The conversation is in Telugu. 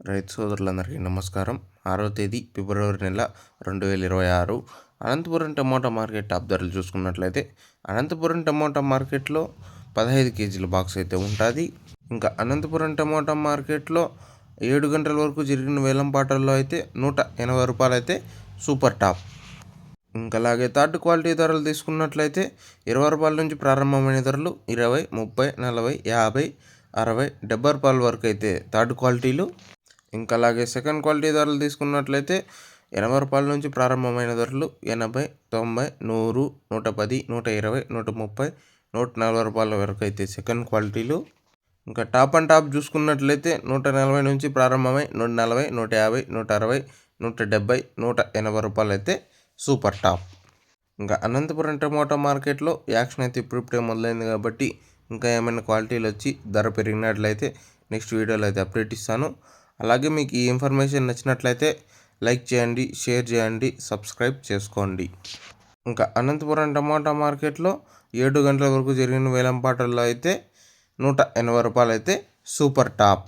రైతు సోదరులందరికీ నమస్కారం. ఆరో తేదీ ఫిబ్రవరి నెల రెండు వేల ఇరవై ఆరు. అనంతపురం టమోటా మార్కెట్ టాప్ ధరలు చూసుకున్నట్లయితే అనంతపురం టమోటా మార్కెట్లో పదహైదు కేజీల బాక్స్ అయితే ఉంటుంది. ఇంకా అనంతపురం టమోటా మార్కెట్లో ఏడు గంటల వరకు జరిగిన వేలం పాటల్లో అయితే నూట ఎనభై రూపాయలు అయితే సూపర్ టాప్. ఇంకా అలాగే థర్డ్ క్వాలిటీ ధరలు తీసుకున్నట్లయితే ఇరవై రూపాయల నుంచి ప్రారంభమైన ధరలు ఇరవై ముప్పై నలభై యాభై అరవై డెబ్బై రూపాయల వరకు అయితే థర్డ్ క్వాలిటీలు ఇంకా అలాగే సెకండ్ క్వాలిటీ ధరలు తీసుకున్నట్లయితే ఎనభై రూపాయల నుంచి ప్రారంభమైన ధరలు ఎనభై తొంభై నూరు నూట పది నూట ఇరవై నూట ముప్పై నూట నలభై రూపాయల వరకు అయితే సెకండ్ క్వాలిటీలు. ఇంకా టాప్ అండ్ టాప్ చూసుకున్నట్లయితే నూట నలభై నుంచి ప్రారంభమై నూట నలభై నూట యాభై నూట అరవై నూట డెబ్బై నూట ఎనభై రూపాయలు అయితే సూపర్ టాప్. ఇంకా అనంతపురం టమోటా మార్కెట్లో యాక్షన్ అయితే ఇప్పుడిప్పుడే మొదలైంది కాబట్టి ఇంకా ఏమైనా క్వాలిటీలు వచ్చి ధర పెరిగినట్లయితే నెక్స్ట్ వీడియోలో అయితే అప్డేట్ ఇస్తాను. అలాగే మీకు ఈ ఇన్ఫర్మేషన్ నచ్చినట్లయితే లైక్ చేయండి షేర్ చేయండి సబ్స్క్రైబ్ చేసుకోండి. ఇంకా అనంతపురం టమాటా మార్కెట్లో ఏడు గంటల వరకు జరిగిన వేలంపాటల్లో అయితే నూట ఎనభై రూపాయలు అయితే సూపర్ టాప్.